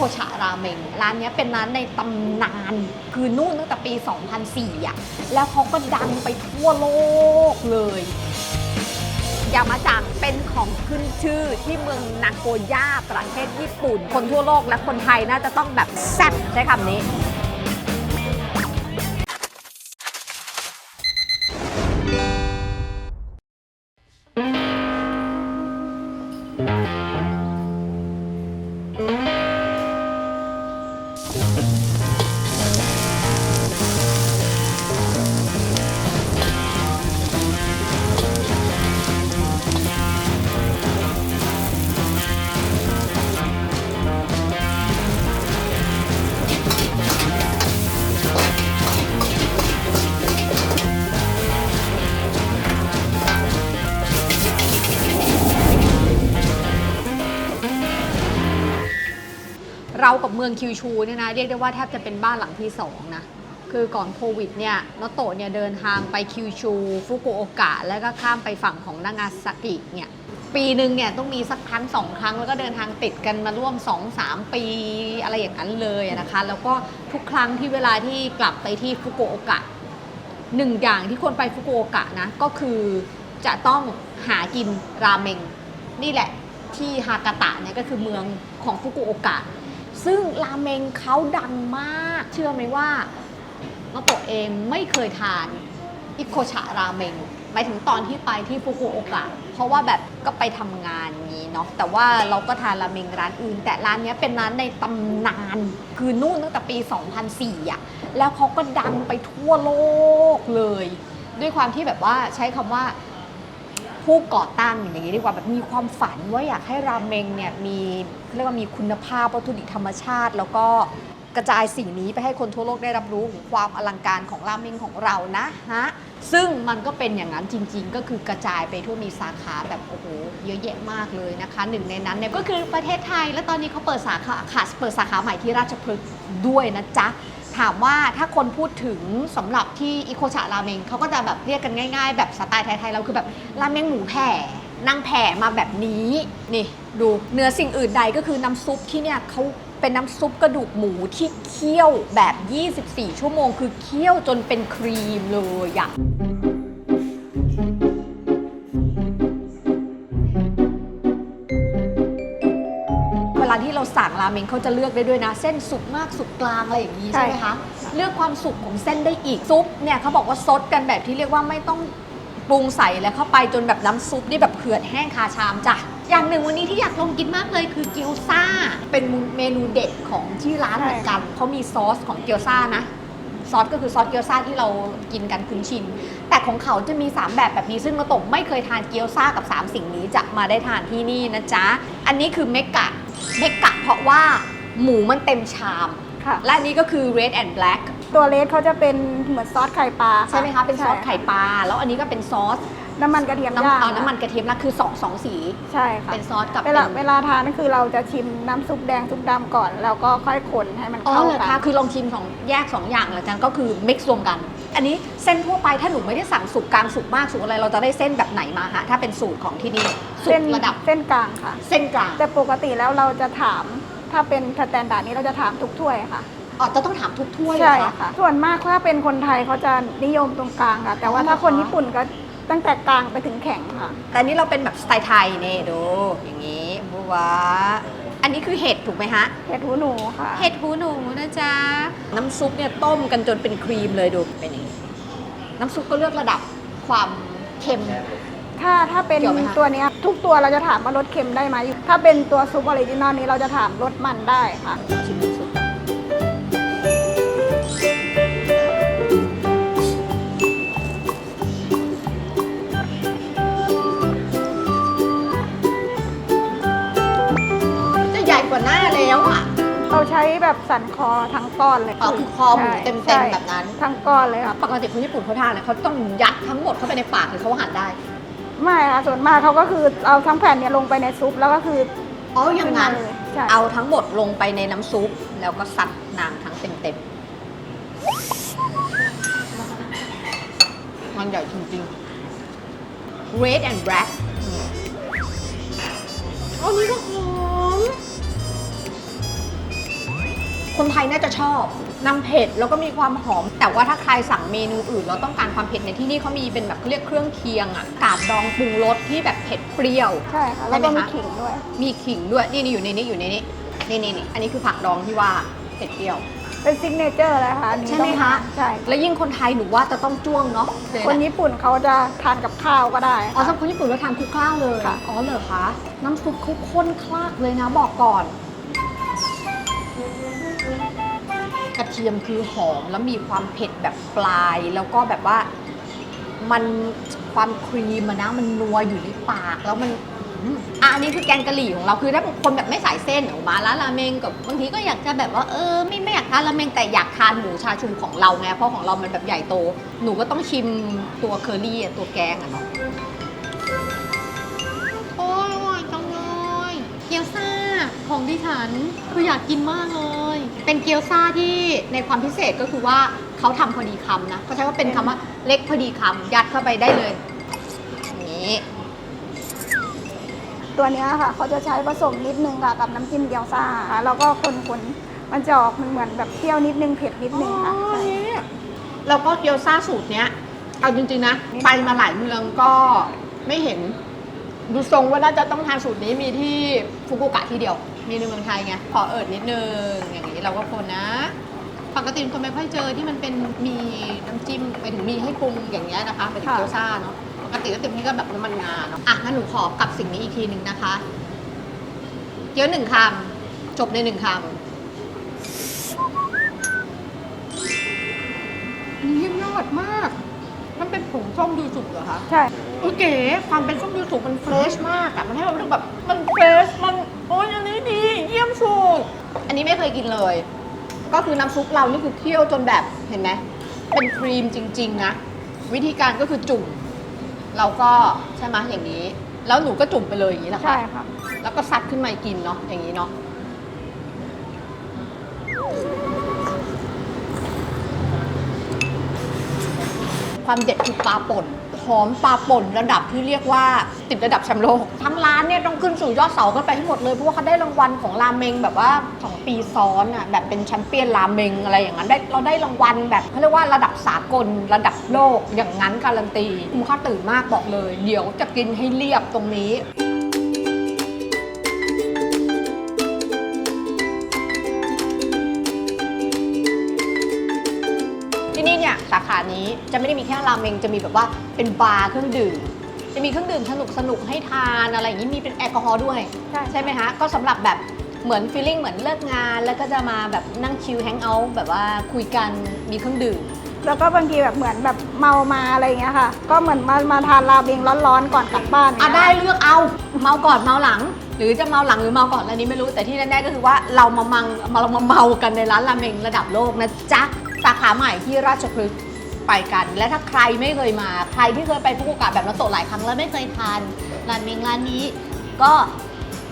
โคชะราเมง ร้านนี้เป็นร้านในตำนาน คือนู่นตั้งแต่ปี 2004อะแล้วเขาก็ดังไปทั่วโลกเลยยามาจังเป็นของขึ้นชื่อที่เมืองนาโกย่าประเทศญี่ปุ่น คนทั่วโลกและคนไทยน่าจะต้องแบบแซ่บใช้คำนี้ เรากับเมืองคิวชูเนี่ยนะเรียกได้ว่าแทบจะเป็นบ้านหลังที่สองนะคือก่อนโควิดเนี่ยนโตะเนี่ยเดินทางไปคิวชูฟุกุโอกะ แล้วก็ข้ามไปฝั่งของนางาซากิเนี่ยปีหนึ่งเนี่ยต้องมีสักครั้งสองครั้ง แล้วก็เดินทางติดกันมาร่วม 2-3 ปีอะไรอย่างนั้นเลยนะคะ แล้วก็ทุกครั้งที่เวลาที่กลับไปที่ฟุกุโอกะหนึ่งอย่างที่คนไปฟุกุโอกะนะก็คือจะต้องหากินราเมง นี่แหละที่ฮากาตะเนี่ยก็คือเมืองของฟุกุโอกะ ซึ่งราเมงเขาดังมาก เชื่อไหมว่าน้องโตะเองไม่เคยทานอิโคชะราเมงหมายถึงตอนที่ไปที่ฟุกุโอกะ เพราะว่าแบบก็ไปทำงานอย่างนี้เนาะแต่ว่าเราก็ทานราเมงร้านอื่น แต่ร้านนี้เป็นร้านในตำนาน คือนู่นตั้งแต่ปี 2004อะแล้วเขาก็ดังไปทั่วโลกเลย ด้วยความที่แบบว่าใช้คำว่า ผู้ก่อตั้งอย่างนี้ดีกว่าแบบมีความฝันว่าอยากให้ราเมงเนี่ยมีเรียกว่ามีคุณภาพวัตถุดิบธรรมชาติ แล้วก็กระจายสิ่งนี้ไปให้คนทั่วโลกได้รับรู้ถึงความอลังการของราเมงของเรานะฮะซึ่งมันก็เป็นอย่างนั้นจริง ๆ ก็คือกระจายไปทั่วมีสาขาแบบโอ้โหเยอะแยะมากเลยนะคะหนึ่งในนั้นเนี่ยก็คือประเทศไทย และตอนนี้เขาเปิดสาขาเปิดสาขาใหม่ที่ราชพฤกษ์ด้วยนะจ๊ะ ถามว่าถ้าคนพูดถึงสำหรับที่อิโคชะราเมงเขาก็จะแบบเรียกกันง่ายๆ แบบสไตล์ไทยๆเราคือแบบราเมงหมูแผ่นั่งแผ่มาแบบนี้ นี่ดูเนื้อสิ่งอื่นใดก็คือน้ำซุปที่เนี่ยเขาเป็นน้ำซุปกระดูกหมูที่เคี่ยวแบบ 24 ชั่วโมง คือเคี่ยวจนเป็นครีมเลยอะ เราสั่งราเมงเขาจะเลือกได้ด้วยนะ เส้นสุกมากสุกกลางอะไรอย่างนี้ใช่ไหมใช่คะค่ะเลือกความสุกของเส้นได้อีกซุปเนี่ยเขาบอกว่าซดกันแบบที่เรียกว่าไม่ต้องปรุงใส่แล้วเข้าไปจนแบบน้ำซุปนี่แบบเผือดแห้งคาชามจ้ะอย่างหนึ่งวันนี้ที่อยากลองกินมากเลยคือเกี๊ยวซ่า เป็นเมนูเด็ดของที่ร้านเหมือนกันเขามีซอสของเกี๊ยวซ่านะซอสก็คือซอสเกี๊ยวซ่าที่เรากินกันคุ้นชิน แต่ของเขาจะมี 3 แบบแบบนี้ซึ่งมาตกไม่เคยทานเกี๊ยวซ่ากับ 3 สิ่งนี้จะมาได้ทานที่นี่นะจ๊ะ อันนี้คือเมกะ เมกะเพราะว่าหมูมันเต็มชาม ค่ะ และอันนี้ก็คือ red and black ตัวเลสเขาจะเป็นเหมือนซอสไข่ปลาใช่ไหมคะเป็นซอสไข่ใช่ปลาแล้วอันนี้ก็เป็นซอสน้ำมันกระเทียมน้ำย่างเอาน้ำมันกระเทียมนะคือสองสองสี ใช่ค่ะเป็นซอสกับเวลาเป็นเวลาทานก็คือเราจะชิมน้ำซุปแดงซุปดำก่อน แล้วก็ค่อยคนให้มันอ๋อเข้าเหรอกัคะนคือลองชิมสองแยก2อย่างแล้วกันก็คือ mix รวมกัน อันนี้เส้นทั่วไปถ้าหนูไม่ได้สั่งสุกกลางสุกมากสุกอะไร เราจะได้เส้นแบบไหนมาคะถ้าเป็นสูตรของที่นี่สุเส้กนระดับเส้นกลางค่ะ เส้นกลางแต่ปกติแล้วเราจะถามถ้าเป็นสแตนดาร์ดนี้เราจะถามทุกถ้วยค่ะอ๋อจะต้องถามทุกถ้วยเหรใช่อคะค่ะ ส่วนมากถ้าเป็นคนไทยเขาจะนิยมตรงกลางค่ะ แต่ว่าอ๋อถ้าคนเหรอคะญี่ปุ่นก็ตั้งแต่กลางไปถึงแข็งค่ะ แต่อันนี้เราเป็นแบบสไตล์ไทยนี่ดูอย่างนี้บัวา อันนี้คือเห็ดถูกไหมฮะ เห็ดหูหนูค่ะ เห็ดหูหนูนะจ๊ะ น้ำซุปเนี่ยต้มกันจนเป็นครีมเลยดูเป็นอย่างนี้ น้ำซุปก็เลือกระดับความเค็ม ถ้าถ้าเป็นเกี่ยวไหมคะ ตัวเนี้ยทุกตัวเราจะถามว่ารสเค็มได้ไหม ถ้าเป็นตัวซุปออริจินอลนี้เราจะถามรสมันได้ค่ะ ชิมน้ำ นคอทั้งก้อนเลยอ๋อคือคอหมูใช่เต็มๆใช่แบบนั้น ทั้งก้อนเลยค่ะปกติคนญี่ปุ่นเขาทานเนี่ยเขาต้องยัดทั้งหมดเข้าไปในปากหรือเขาหั่นได้ ไม่ค่ะส่วนมากเขาก็คือเอาทั้งแผ่นเนี่ยลงไปในซุปแล้วก็คืออ๋ออย่างนั้น ขึ้นมาเลยใช่เอาทั้งหมดลงไปในน้ำซุป แล้วก็ซัดนางทั้งเต็มๆ มันใหญ่จริงๆ red and black อันนี้ก็ห คนไทยน่าจะชอบน้ำเผ็ดแล้วก็มีความหอม แต่ว่าถ้าใครสั่งเมนูอื่นแล้วต้องการความเผ็ดในยที่นี่เขามีเป็นแบบเขาเรียกเครื่องเคียงอะกาดดองปรุงรสที่แบบเผ็ดเปรี้ยวใช่ค่ะแล้วก็ได้ไหมมีคะขิงด้วย มีขิงด้วยนี่นี่อยู่ในนี้อยู่ในนี้นี่นี่นี่อันนี้คือผักดองที่ว่าเผ็ดเปรี้ยวเป็นซิกเนเจอร์เลยค่ะอันนี้ใช่ไหมต้องคะใช่แล้วยิ่งคนไทยหนูว่าจะต้องจ้วงเนาะเดี๋ยวคนนะญี่ปุ่นเขาจะทานกับข้าวก็ได้อ๋อสำหรับคนญี่ปุ่นเราทานคลุกข้าวเลยค่ะอ๋อเหรอคะน้ำซุปเขาข้นคลากเลยนะบอกก่อน กระเทียมคือหอมแล้วมีความเผ็ดแบบปลาย แล้วก็แบบว่ามันความครีมอะนะมันนัวอยู่ในปากแล้วมันอืมอะอันนี้คือแกงกะหรี่ของเราคือถ้าบางคนแบบไม่สายเส้นออกมาร้านราเมงกับบางทีก็อยากจะแบบว่าเออไม่ไม่อยากทานราเมงแต่อยากทานหมูชาชูของเราไงเพราะของเรามันแบบใหญ่โต หนูก็ต้องชิมตัวเคอรี่อะตัวแกงอะเนาะโอ้ยอร่อยจังเลยเกี๊ยวซ่าของดิฉันคืออยากกินมากเลย เป็นเกี๊ยวซ่าที่ในความพิเศษก็คือว่าเขาทำพอดีคำนะเขาใช้ว่าเป็นคำว่าเล็กพอดีคำยัดเข้าไปได้เลยนี่ตัวเนี้ยค่ะเขาจะใช้ผสมนิดนึงค่ะกับน้ำจิ้มเกี๊ยวซ่าค่ะแล้วก็คนๆมันจะออกมันเหมือนแบบเปรี้ยวนิดนึงเผ็ดนิดนึงค่ะใช่แล้วก็เกี๊ยวซ่าสูตรเนี้ยเอาจริงๆนะไปมาหลายเมืองก็ไม่เห็น ดูทรงว่าน่าจะต้องทานสูตรนี้มีที่ฟุกุโอกะที่เดียว มีในเมืองไทยไงขอเอิดนิดนึงอย่างนี้เราก็คนนะปกติคนไม่ค่อยเจอที่มันเป็นมีน้ำจิ้มไปถึงมีให้ปรุงอย่างเงี้ยนะคะไปถึงค่ะเกี๊ยวซ่าเนาะปกติก็เต็มที่ก็แบบน้ำมันงาเนาะอะงั้นหนูขอกับสิ่งนี้อีกทีหนึ่งนะคะ เกี๊ยวหนึ่งคำจบในหนึ่งคำอันนี้เยี่ยมยอดมาก มันเป็นผงส้มยูสุเหรอคะ ใช่โอเคความเป็นส้มยูสุมันเฟรชมากอะมันให้เรารู้สึกแบบมันเฟรชมัน โอ้ยอันนี้ดี เยี่ยมสุด อั นนี้ไม่เคยกินเลย ก็คือน้ำซุปเรานี่คือเคี่ยวจนแบบเห็นไหมเป็นครีมจริง ๆ นะ วิธีการก็คือจุ่มเราก็ใช่ไหมอย่างนี้ แล้วหนูก็จุ่มไปเลยอย่างนี้แหละใช่ค่ะค่ะ แล้วก็ซัดขึ้นมากินเนาะอย่างนี้เนาะความเด็ดคือปลาป่นห อมปลาป่นระดับที่เรียกว่าติดระดับแชมป์โลก ทั้งร้านเนี่ยต้องขึ้นสู่ยอดเสากันไปให้หมดเลย เพราะว่าเขาได้รางวัลของราเมงแบบว่า 2 ปีซ้อนอะแบบเป็นแชมเปี้ยนราเมงอะไรอย่างนั้นได้เราได้รางวัลแบบเขาเรียกว่าระดับสากลระดับโลกอย่างนั้นการันตีคุ้มค่าตื่นมากบอกเลย เดี๋ยวจะกินให้เรียบตรงนี้ นี้จะไม่ได้มีแค่ราเมงจะมีแบบว่าเป็นบาร์เครื่องดื่ม จะมีเครื่องดื่มสนุกสนุกๆให้ทานอะไรอย่างนี้มีเป็นแอลกอฮอล์ด้วย ใช่ ใช่ไหมคะก็สำหรับแบบเหมือนฟีลลิ่งเหมือนเลิกงาน แล้วก็จะมาแบบนั่งชิลแฮงเอาท์แบบว่าคุยกันมีเครื่องดื่ม แล้วก็บางทีแบบเหมือนแบบเมามาอะไรอย่างเงี้ยค่ะ ก็เหมือนมามาทานราเมงร้อนๆก่อนกลับบ้านอะได้เลือกเอาเมาก่อนเมาหลัง หรือจะเมาหลังหรือเมาก่อนอันนี้ไม่รู้แต่ที่แน่ๆก็คือว่าเรามามังมาเรามาเมากันในร้านราเมงระดับโลกนะจ๊ะสาขาใหม่ที่ราชพฤกษ์ ไปกัน และถ้าใครไม่เคยมา ใครที่เคยไปฟุกุโอกะแบบนัโตะหลายครั้งแล้วไม่เคยทานร้านเมงร้านนี้ ก็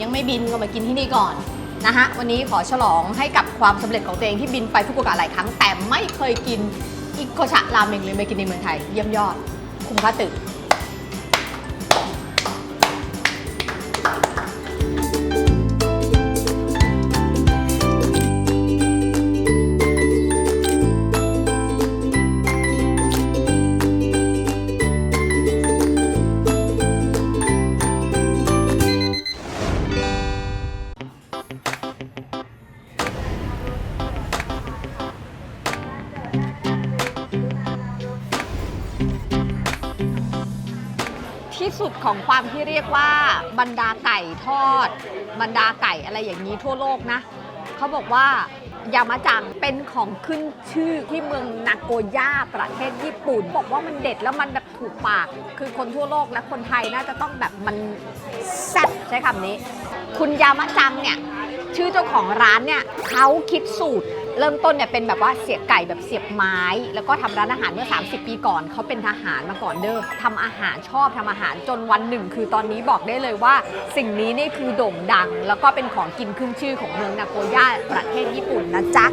ยังไม่บินก็มากินที่นี่ก่อนนะฮะวันนี้ขอฉลองให้กับความสำเร็จของตัวเองที่บินไปฟุกุโอกะหลายครั้ง แต่ไม่เคยกินอิโกชะราเมงเลยมากินในเมืองไทย เยี่ยมยอด คุ้มค่าตื่น ที่สุดของความที่เรียกว่าบรรดาไก่ทอด บรรดาไก่อะไรอย่างนี้ทั่วโลกนะเขาบอกว่ายามาจังเป็นของขึ้นชื่อที่เมืองนาโกย่าประเทศญี่ปุ่น บอกว่ามันเด็ดแล้วมันแบบถูกปาก คือคนทั่วโลกและคนไทยน่าจะต้องแบบมันแซ่บใช้คำนี้ คุณยามาจังเนี่ย ชื่อเจ้าของร้านเนี่ยเขาคิดสูตร เริ่มต้นเนี่ยเป็นแบบว่าเสียบไก่แบบเสียบไม้ แล้วก็ทำร้านอาหารเมื่อ 30 ปีก่อนเขาเป็นทหารมาก่อนเด้อทำอาหารชอบทำอาหารจนวันหนึ่ง คือตอนนี้บอกได้เลยว่า สิ่งนี้นี่คือโด่งดัง แล้วก็เป็นของกินขึ้นชื่อของเมืองนาโกย่าประเทศญี่ปุ่นนะจ๊ะ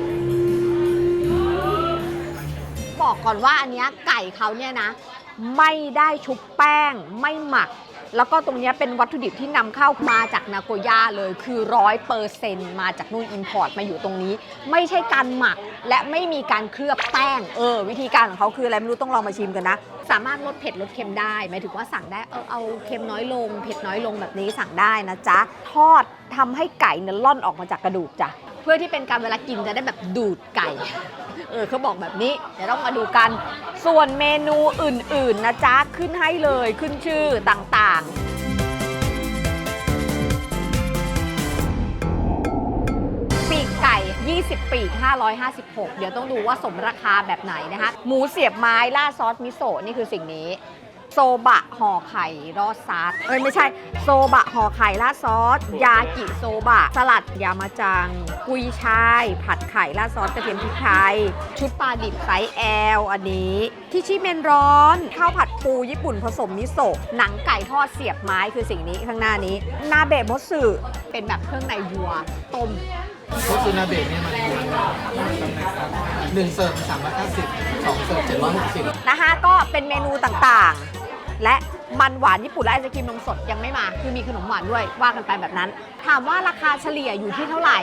บอกก่อนว่าอันเนี้ยไก่เขาเนี่ยนะ ไม่ได้ชุบแป้งไม่หมัก แล้วก็ตรงนี้เป็นวัตถุดิบที่นำเข้ามาจากนาโกย่าเลยคือร้อยเปอร์เซนต์มาจากนู่นอินพอร์ตมาอยู่ตรงนี้ ไม่ใช่การหมักและไม่มีการเคลือบแป้งเออ วิธีการของเขาคืออะไรไม่รู้ต้องลองมาชิมกันนะ สามารถลดเผ็ดลดเค็มได้หมายถึงว่าสั่งได้เออเอาเค็มน้อยลง เผ็ดน้อยลงแบบนี้สั่งได้นะจ๊ะทอดทำให้ไก่เนี่ยล่อนออกมาจากกระดูกจ้ะเพื่อที่เป็นการเวลากินจะได้แบบดูดไก่ เออเขาบอกแบบนี้ เดี๋ยวต้องมาดูกัน ส่วนเมนูอื่น ๆ นะจ๊ะ ขึ้นให้เลยขึ้นชื่อต่างๆปีกไก่ 20 ปีก 556 เดี๋ยวต้องดูว่าสมราคาแบบไหนนะคะ หมูเสียบไม้ราดซอสมิโซะนี่คือสิ่งนี้ โซบะห่อไข่รอดซัสเอ้ยไม่ใช่ โซบะห่อไข่ราดซอส ยากิโซบะ สลัดยามาจัง กุยช่าย ผัดไข่ราดซอสกระเทียมพริกไทย ชุดปลาดิบไซส์ L อันนี้ทิชิเมนร้อนข้าวผัดปูญี่ปุ่นผสมมิโซะหนังไก่ทอดเสียบไม้คือสิ่งนี้ข้างหน้านี้ นาเบะมดสึเป็นแบบเครื่องในวัวต้มโคซูนาเบะเนี่ยมันหนึ่งเสิร์ฟสามร้อยห้าสิบสองเสิร์ฟเจ็ดร้อยหกสิบนะคะก็เป็นเมนูต่างๆ และมันหวานญี่ปุ่นและไอศครีมนมสดยังไม่มา คือมีขนมหวานด้วยว่ากันไปแบบนั้น ถามว่าราคาเฉลี่ยอยู่ที่เท่าไหร่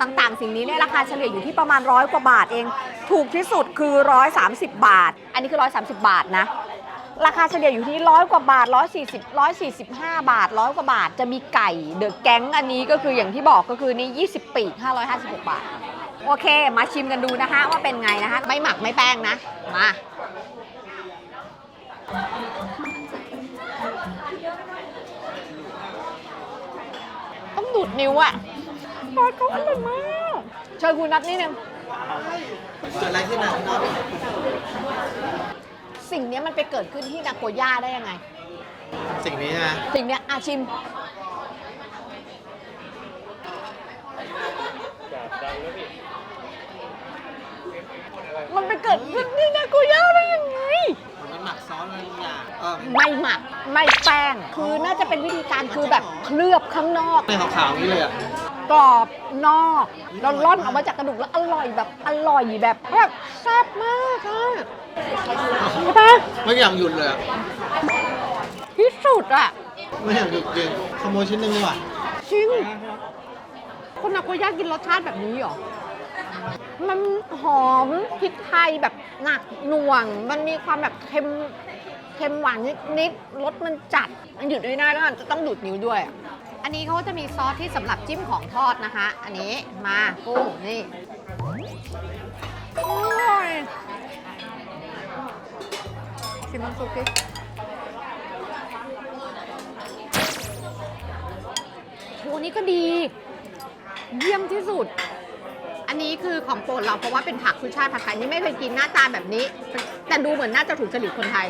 ต่างๆ สิ่งนี้เนี่ยราคาเฉลี่ยอยู่ที่ประมาณร้อยกว่าบาทเอง ถูกที่สุดคือ 130 บาท อันนี้คือ 130 บาทนะราคาเฉลี่ยอยู่ที่ร้อยกว่าบาท 140 145 บาทร้อยกว่าบาท จะมีไก่เดอะแก๊งอันนี้ก็คืออย่างที่บอกก็คือนี่ 20 ปีก 556 บาท โอเค มาชิมกันดูนะคะว่าเป็นไงนะคะ ไม่หมักไม่แป้งนะ มา ต้องดูดนิ้วอะทอดเขาอร่อยมากเชิญคุณนัทนิดนึง เกิดอะไรขึ้นนะพี่น้องสิ่งเนี้ยมันไปเกิดขึ้นที่นาโกย่าได้ยังไง สิ่งนี้ใช่ไหมสิ่งเนี้ยอาชิม มันไปเกิดขึ้นที่ ไม่หมักไม่แป้ง คือน่าจะเป็นวิธีการคือแบบเคลือบข้างนอกไม่ขาวๆอย่างนี้เลยอะ กรอบนอกแล้วร่อนออกมาจากกระดูกแล้วอร่อยแบบอร่อยแบบแบบแซ่บมากค่ะใช่ปะไม่อยากหยุดเลยอะที่สุดอะไม่อยากหยุดจริงขโมยชิ้นหนึ่งดีกว่าจริงคนนาโกย่ากินรสชาติแบบนี้เหรอ มันหอมพริกไทยแบบหนักหน่วง มันมีความแบบเค็ม เค็มหวานนิดๆรสมันจัด มันหยุดไม่ได้แล้วมันจะต้องดูดนิ้วด้วย อันนี้เขาจะมีซอสที่สำหรับจิ้มของทอดนะคะ อันนี้มากุ้งนี่อร่อยชิมมันสุกดิโหนี่ก็ดี เยี่ยมที่สุด อันนี้คือของโปรดเราเพราะว่าเป็นผักคุยช่ายผัดไทยนี่ไม่เคยกินหน้าตาแบบนี้ แต่ดูเหมือนน่าจะถูกจริตคนไทย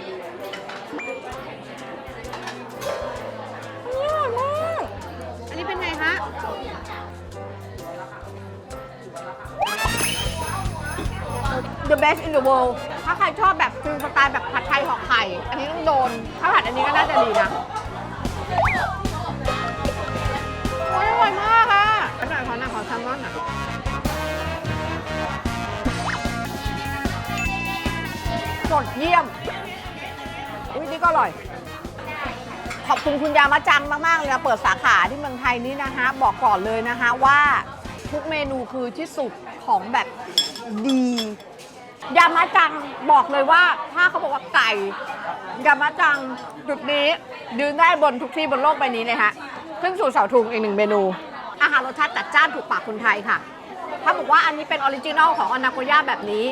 The best in the world ถ้าใครชอบแบบฟิลสไตล์แบบผัดไทยห่อไข่ อันนี้ต้องโดน ถ้าผัดอันนี้ก็น่าจะดีนะโอ้ยอร่อยมากค่ะขน่อยขอหน่อยขอแซลมอนหน่อยสดเยี่ยม อุ้ยนี่ก็อร่อย ขอบคุณคุณยามาจังมาก ๆ เลยนะ เปิดสาขาที่เมืองไทยนี่นะคะ บอกก่อนเลยนะคะว่าทุกเมนูคือที่สุดของแบบดี ยามาจังบอกเลยว่าถ้าเขาบอกว่าไก่ยามาจังจุดนี้ยืนได้บนทุกที่บนโลกใบนี้เลยฮะขึ้นสู่เสาธงอีกหนึ่งเมนู อาหารรสชาติจัดจ้านถูกปากคนไทยค่ะ ถ้าบอกว่าอันนี้เป็นออริจินอลของอนาโกย่าแบบนี้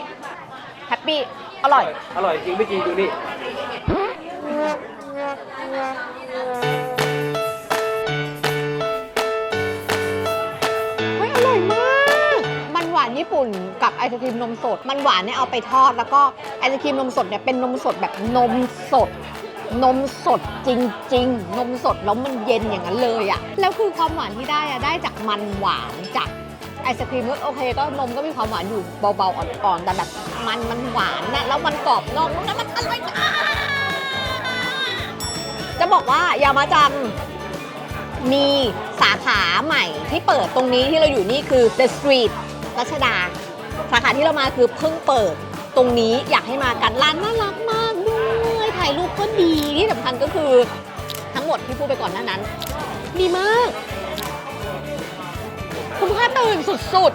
แฮปปี้อร่อย อร่อยจริงไม่จริงดูนี่ ญี่ปุ่นกับไอศครีมนมสด มันหวานเนี่ยเอาไปทอด แล้วก็ไอศครีมนมสดเนี่ยเป็นนมสดแบบนมสด นมสดจริง ๆ นมสดแล้วมันเย็นอย่างนั้นเลยอะแล้วคือความหวานที่ได้อะได้จากมันหวานจากไอศครีมก็โอเคก็นมก็มีความหวานอยู่เบาๆอ่อนๆแต่แบบมันมันหวานนะแล้วมันกรอบนอกนุ่มแล้วมันอร่อยมากจะบอกว่ายามาจังมีสาขาใหม่ที่เปิดตรงนี้ที่เราอยู่นี่คือ The Street รัชดา สาขาที่เรามาคือเพิ่งเปิดตรงนี้อยากให้มากันร้านน่ารักมากด้วยถ่ายรูปก็ดีที่สำคัญก็คือทั้งหมดที่พูดไปก่อนหน้านั้น ดีมาก คุ้มค่าตื่นสุด